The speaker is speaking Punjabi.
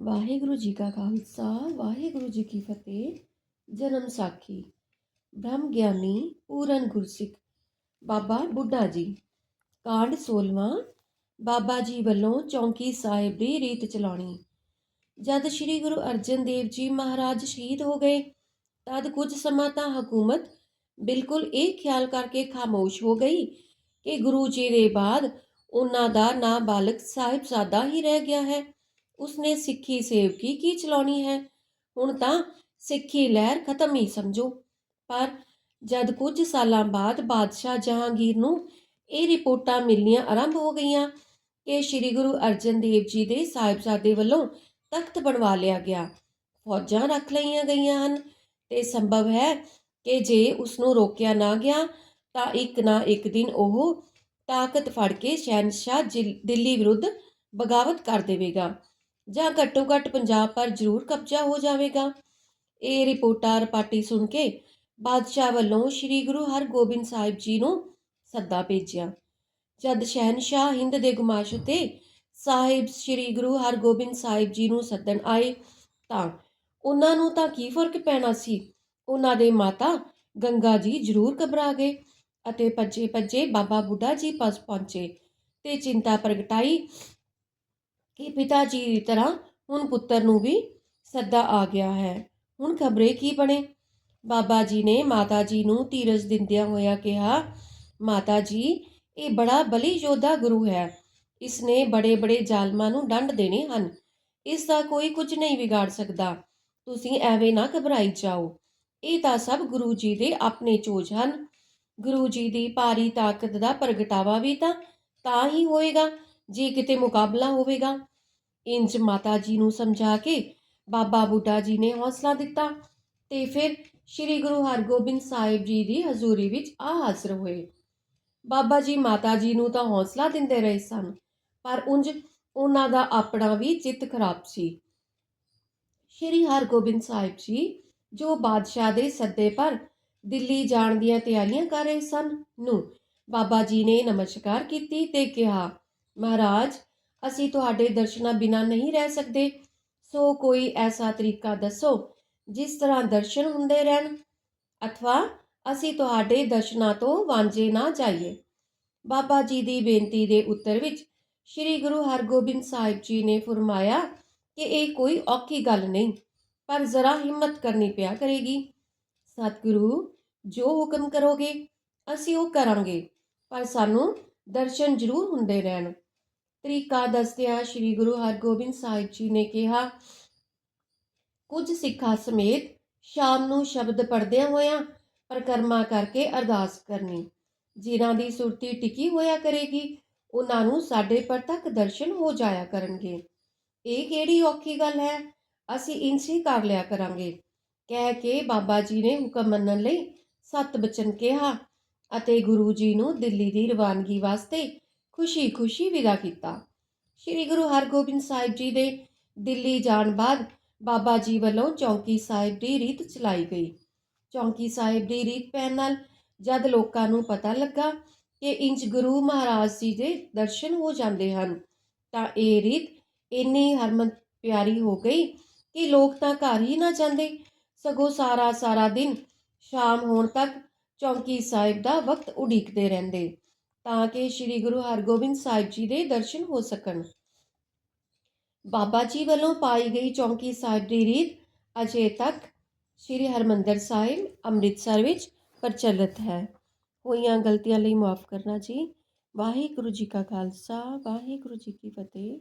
ਵਾਹਿਗੁਰੂ ਜੀ ਕਾ ਖਾਲਸਾ, ਵਾਹਿਗੁਰੂ ਜੀ ਕੀ ਫਤਿਹ। ਜਨਮ ਸਾਖੀ, ਬ੍ਰਹਮ ਗਿਆਨੀ, ਪੂਰਨ ਗੁਰਸਿੱਖ, ਬਾਬਾ ਬੁੱਢਾ ਜੀ। ਕਾਂਡ 16ਵਾਂ ਬਾਬਾ ਜੀ ਵੱਲੋਂ ਚੌਂਕੀ ਸਾਹਿਬ ਦੀ ਰੀਤ ਚਲਾਉਣੀ। ਜਦ ਸ੍ਰੀ ਗੁਰੂ ਅਰਜਨ ਦੇਵ ਜੀ ਮਹਾਰਾਜ ਸ਼ਹੀਦ ਹੋ ਗਏ, ਤਦ ਕੁਝ ਸਮਾਂ ਤਾਂ ਹਕੂਮਤ ਬਿਲਕੁਲ ਇਹ ਖਿਆਲ ਕਰਕੇ ਖਾਮੋਸ਼ ਹੋ ਗਈ ਕਿ ਗੁਰੂ ਜੀ ਦੇ ਬਾਅਦ ਉਹਨਾਂ ਦਾ ਨਾਬਾਲਗ ਸਾਹਿਬਜ਼ਾਦਾ ਹੀ ਰਹਿ ਗਿਆ ਹੈ। ਉਸਨੇ ਸਿੱਖੀ ਸੇਵਕੀ ਕੀ ਚਲਾਉਣੀ ਹੈ? ਹੁਣ ਤਾਂ ਸਿੱਖੀ ਲਹਿਰ ਖਤਮ ਹੀ ਸਮਝੋ। ਪਰ ਜਦ ਕੁਝ ਸਾਲਾਂ ਬਾਅਦ ਬਾਦਸ਼ਾਹ ਜਹਾਂਗੀਰ ਨੂੰ ਇਹ ਰਿਪੋਰਟਾਂ ਮਿਲਣੀਆਂ ਆਰੰਭ ਹੋ ਗਈਆਂ ਕਿ ਸ੍ਰੀ ਗੁਰੂ ਅਰਜਨ ਦੇਵ ਜੀ ਦੇ ਸਾਹਿਬਜ਼ਾਦੇ ਵੱਲੋਂ ਤਖਤ ਬਣਵਾ ਲਿਆ ਗਿਆ। ਫੌਜਾਂ ਰੱਖ ਲਈਆਂ ਗਈਆਂ ਹਨ ਤੇ ਸੰਭਵ ਹੈ ਕਿ ਜੇ ਉਸ ਨੂੰ ਰੋਕਿਆ ਨਾ ਗਿਆ ਤਾਂ ਇੱਕ ਨਾ ਇੱਕ ਦਿਨ ਉਹ ਤਾਕਤ ਫੜ ਕੇ ਸ਼ਹਿਨशाह ਜਿ- ਦਿੱਲੀ ਵਿਰੁੱਧ ਬਗਾਵਤ ਕਰ ਦੇਵੇਗਾ। ਜਾਂ ਘੱਟੋ ਘੱਟ ਪੰਜਾਬ ਪਰ ਜ਼ਰੂਰ ਕਬਜ਼ਾ ਹੋ ਜਾਵੇਗਾ। ਇਹ ਰਿਪੋਰਟਾਂ ਰਪਾਟੀ ਸੁਣ ਕੇ ਬਾਦਸ਼ਾਹ ਵੱਲੋਂ ਸ੍ਰੀ ਗੁਰੂ ਹਰਗੋਬਿੰਦ ਸਾਹਿਬ ਜੀ ਨੂੰ ਸੱਦਾ ਭੇਜਿਆ। ਜਦ ਸ਼ਹਿਨशाह ਹਿੰਦ ਦੇ ਗੁਮਾਸ਼ ਉਤੇ ਸਾਹਿਬ ਸ੍ਰੀ ਗੁਰੂ ਹਰਗੋਬਿੰਦ ਸਾਹਿਬ ਜੀ ਨੂੰ ਸੱਦਣ ਆਏ ਤਾਂ ਉਹਨਾਂ ਨੂੰ ਤਾਂ ਕੀ ਫ਼ਰਕ ਪੈਣਾ ਸੀ? ਉਹਨਾਂ ਦੇ ਮਾਤਾ ਗੰਗਾ ਜੀ ਜ਼ਰੂਰ ਘਬਰਾ ਗਏ ਅਤੇ ਭੱਜੇ ਭੱਜੇ ਬਾਬਾ ਬੁੱਢਾ ਜੀ ਪਾਸ ਪਹੁੰਚੇ ਤੇ ਚਿੰਤਾ ਪ੍ਰਗਟਾਈ ਕਿ ਪਿਤਾ ਜੀ ਦੀ ਤਰ੍ਹਾਂ ਹੁਣ ਪੁੱਤਰ ਨੂੰ ਵੀ ਸੱਦਾ ਆ ਗਿਆ ਹੈ। ਹੁਣ ਖਬਰੇ ਕੀ ਬਣੇ? ਬਾਬਾ ਜੀ ਨੇ ਮਾਤਾ ਜੀ ਨੂੰ ਧੀਰਜ ਦਿੰਦਿਆਂ ਹੋਇਆ ਕਿਹਾ, ਮਾਤਾ ਜੀ, ਇਹ ਬੜਾ ਬਲੀ ਯੋਧਾ ਗੁਰੂ ਹੈ। ਇਸ ਨੇ ਬੜੇ ਬੜੇ ਜ਼ਾਲਮਾਂ ਨੂੰ ਡੰਡ ਦੇਣੇ ਹਨ। ਇਸ ਦਾ ਕੋਈ ਕੁਝ ਨਹੀਂ ਵਿਗਾੜ ਸਕਦਾ। ਤੁਸੀਂ ਐਵੇਂ ਨਾ ਘਬਰਾਈ ਜਾਓ। ਇਹ ਤਾਂ ਸਭ ਗੁਰੂ ਜੀ ਦੇ ਆਪਣੇ ਚੋਜ ਹਨ। ਗੁਰੂ ਜੀ ਦੀ ਭਾਰੀ ਤਾਕਤ ਦਾ ਪ੍ਰਗਟਾਵਾ ਵੀ ਤਾਂ ਤਾਂ ਹੀ ਹੋਏਗਾ। ਜੇ ਕਿਤੇ ਮੁਕਾਬਲਾ ਹੋਵੇਗਾ, ਇੰਜ ਮਾਤਾ ਜੀ ਨੂੰ ਸਮਝਾ ਕੇ ਬਾਬਾ ਬੁੱਢਾ ਜੀ ਨੇ ਹੌਸਲਾ ਦਿੱਤਾ ਤੇ ਫਿਰ ਸ੍ਰੀ ਗੁਰੂ ਹਰਗੋਬਿੰਦ ਸਾਹਿਬ ਜੀ ਦੀ ਹਜ਼ੂਰੀ ਵਿੱਚ ਆ ਹਾਜ਼ਰ ਹੋਏ। ਬਾਬਾ ਜੀ ਮਾਤਾ ਜੀ ਨੂੰ ਤਾਂ ਹੌਸਲਾ ਦਿੰਦੇ ਰਹੇ ਸਨ, ਪਰ ਉਂਝ ਉਹਨਾਂ ਦਾ ਆਪਣਾ ਵੀ ਚਿੱਤ ਖਰਾਬ ਸੀ। ਸ੍ਰੀ ਹਰਗੋਬਿੰਦ ਸਾਹਿਬ ਜੀ, ਜੋ ਬਾਦਸ਼ਾਹ ਦੇ ਸੱਦੇ ਪਰ ਦਿੱਲੀ ਜਾਣ ਦੀਆਂ ਤਿਆਰੀਆਂ ਕਰ ਰਹੇ ਸਨ, ਨੂੰ ਬਾਬਾ ਜੀ ਨੇ ਨਮਸਕਾਰ ਕੀਤੀ ਤੇ ਕਿਹਾ ਮਹਾਰਾਜ, ਅਸੀਂ ਤੁਹਾਡੇ ਦਰਸ਼ਨਾਂ ਬਿਨਾਂ ਨਹੀਂ ਰਹਿ ਸਕਦੇ। ਸੋ ਕੋਈ ਐਸਾ ਤਰੀਕਾ ਦੱਸੋ, ਜਿਸ ਤਰ੍ਹਾਂ ਦਰਸ਼ਨ ਹੁੰਦੇ ਰਹਿਣ, ਅਥਵਾ ਅਸੀਂ ਤੁਹਾਡੇ ਦਰਸ਼ਨਾਂ ਤੋਂ ਵਾਂਝੇ ਨਾ ਜਾਈਏ। ਬਾਬਾ ਜੀ ਦੀ ਬੇਨਤੀ ਦੇ ਉੱਤਰ ਵਿੱਚ ਸ੍ਰੀ ਗੁਰੂ ਹਰਗੋਬਿੰਦ ਸਾਹਿਬ ਜੀ ਨੇ ਫਰਮਾਇਆ ਕਿ ਇਹ ਕੋਈ ਔਖੀ ਗੱਲ ਨਹੀਂ, ਪਰ ਜ਼ਰਾ ਹਿੰਮਤ ਕਰਨੀ ਪਿਆ ਕਰੇਗੀ। ਸਤਿਗੁਰੂ, ਜੋ ਹੁਕਮ ਕਰੋਗੇ, ਅਸੀਂ ਉਹ ਕਰਾਂਗੇ, ਪਰ ਸਾਨੂੰ ਦਰਸ਼ਨ ਜ਼ਰੂਰ ਹੁੰਦੇ ਰਹਿਣ। ਤਰੀਕਾ ਦੱਸਦਿਆਂ ਸ੍ਰੀ ਗੁਰੂ ਹਰਗੋਬਿੰਦ ਸਾਹਿਬ ਜੀ ਨੇ ਕਿਹਾ, ਕੁਝ ਸਿੱਖਾਂ ਸਮੇਤ ਸ਼ਾਮ ਨੂੰ ਸ਼ਬਦ ਪੜ੍ਹਦਿਆਂ ਹੋਇਆਂ ਪਰਕਰਮਾ ਕਰਕੇ ਅਰਦਾਸ ਕਰਨੀ। ਜਿਨ੍ਹਾਂ ਦੀ ਸੁਰਤੀ ਟਿਕੀ ਹੋਇਆ ਕਰੇਗੀ ਉਹਨਾਂ ਨੂੰ ਸਾਡੇ ਪਰ ਤੱਕ ਦਰਸ਼ਨ ਹੋ ਜਾਇਆ ਕਰਨਗੇ। ਇਹ ਕਿਹੜੀ ਔਖੀ ਗੱਲ ਹੈ? ਅਸੀਂ ਇੰਜ ਹੀ ਕਰ ਲਿਆ ਕਰਾਂਗੇ। ਕਹਿ ਕੇ ਬਾਬਾ ਜੀ ਨੇ ਹੁਕਮ ਮੰਨਣ ਲਈ ਸਤ ਬਚਨ ਕਿਹਾ ਅਤੇ ਗੁਰੂ ਜੀ ਨੂੰ ਦਿੱਲੀ ਦੀ ਰਵਾਨਗੀ ਵਾਸਤੇ ਖੁਸ਼ੀ-ਖੁਸ਼ੀ ਵਿਦਾ ਕੀਤਾ। ਸ੍ਰੀ ਗੁਰੂ ਹਰਗੋਬਿੰਦ ਸਾਹਿਬ ਜੀ ਦੇ ਦਿੱਲੀ ਜਾਣ ਬਾਅਦ ਬਾਬਾ ਜੀ ਵੱਲੋਂ ਚੌਂਕੀ ਸਾਹਿਬ ਦੀ ਰੀਤ ਚਲਾਈ ਗਈ। ਚੌਂਕੀ ਸਾਹਿਬ ਦੀ ਰੀਤ ਪੈਣ ਨਾਲ ਜਦ ਲੋਕਾਂ ਨੂੰ ਪਤਾ ਲੱਗਾ ਕਿ ਇੰਜ ਗੁਰੂ ਮਹਾਰਾਜ ਜੀ ਦੇ ਦਰਸ਼ਨ ਹੋ ਜਾਂਦੇ ਹਨ, ਤਾਂ ਇਹ ਰੀਤ ਇੰਨੀ ਹਰਮਨ ਪਿਆਰੀ ਹੋ ਗਈ ਕਿ ਲੋਕ ਤਾਂ ਘਰ ਹੀ ਨਾ ਜਾਂਦੇ। ਸਗੋਂ ਸਾਰਾ ਸਾਰਾ ਦਿਨ ਸ਼ਾਮ ਹੋਣ ਤੱਕ ਚੌਂਕੀ ਸਾਹਿਬ ਦਾ ਵਕਤ ਉਡੀਕਦੇ ਰਹਿੰਦੇ। ਤਾਂ ਕਿ ਸ੍ਰੀ ਗੁਰੂ ਹਰਗੋਬਿੰਦ ਸਾਹਿਬ ਜੀ ਦੇ ਦਰਸ਼ਨ ਹੋ ਸਕਣ। ਬਾਬਾ ਜੀ ਵੱਲੋਂ ਪਾਈ ਗਈ ਚੌਂਕੀ ਸਾਹਿਬ ਦੀ ਰੀਤ ਅਜੇ ਤੱਕ ਸ੍ਰੀ ਹਰਮੰਦਰ ਸਾਹਿਬ ਅੰਮ੍ਰਿਤਸਰ ਵਿੱਚ ਪ੍ਰਚਲਿਤ ਹੈ। ਹੋਈਆਂ ਗਲਤੀਆਂ ਲਈ ਮਾਫ ਕਰਨਾ ਜੀ। ਵਾਹਿਗੁਰੂ ਜੀ ਕਾ ਖਾਲਸਾ, ਵਾਹਿਗੁਰੂ ਜੀ ਕੀ ਫਤਿਹ।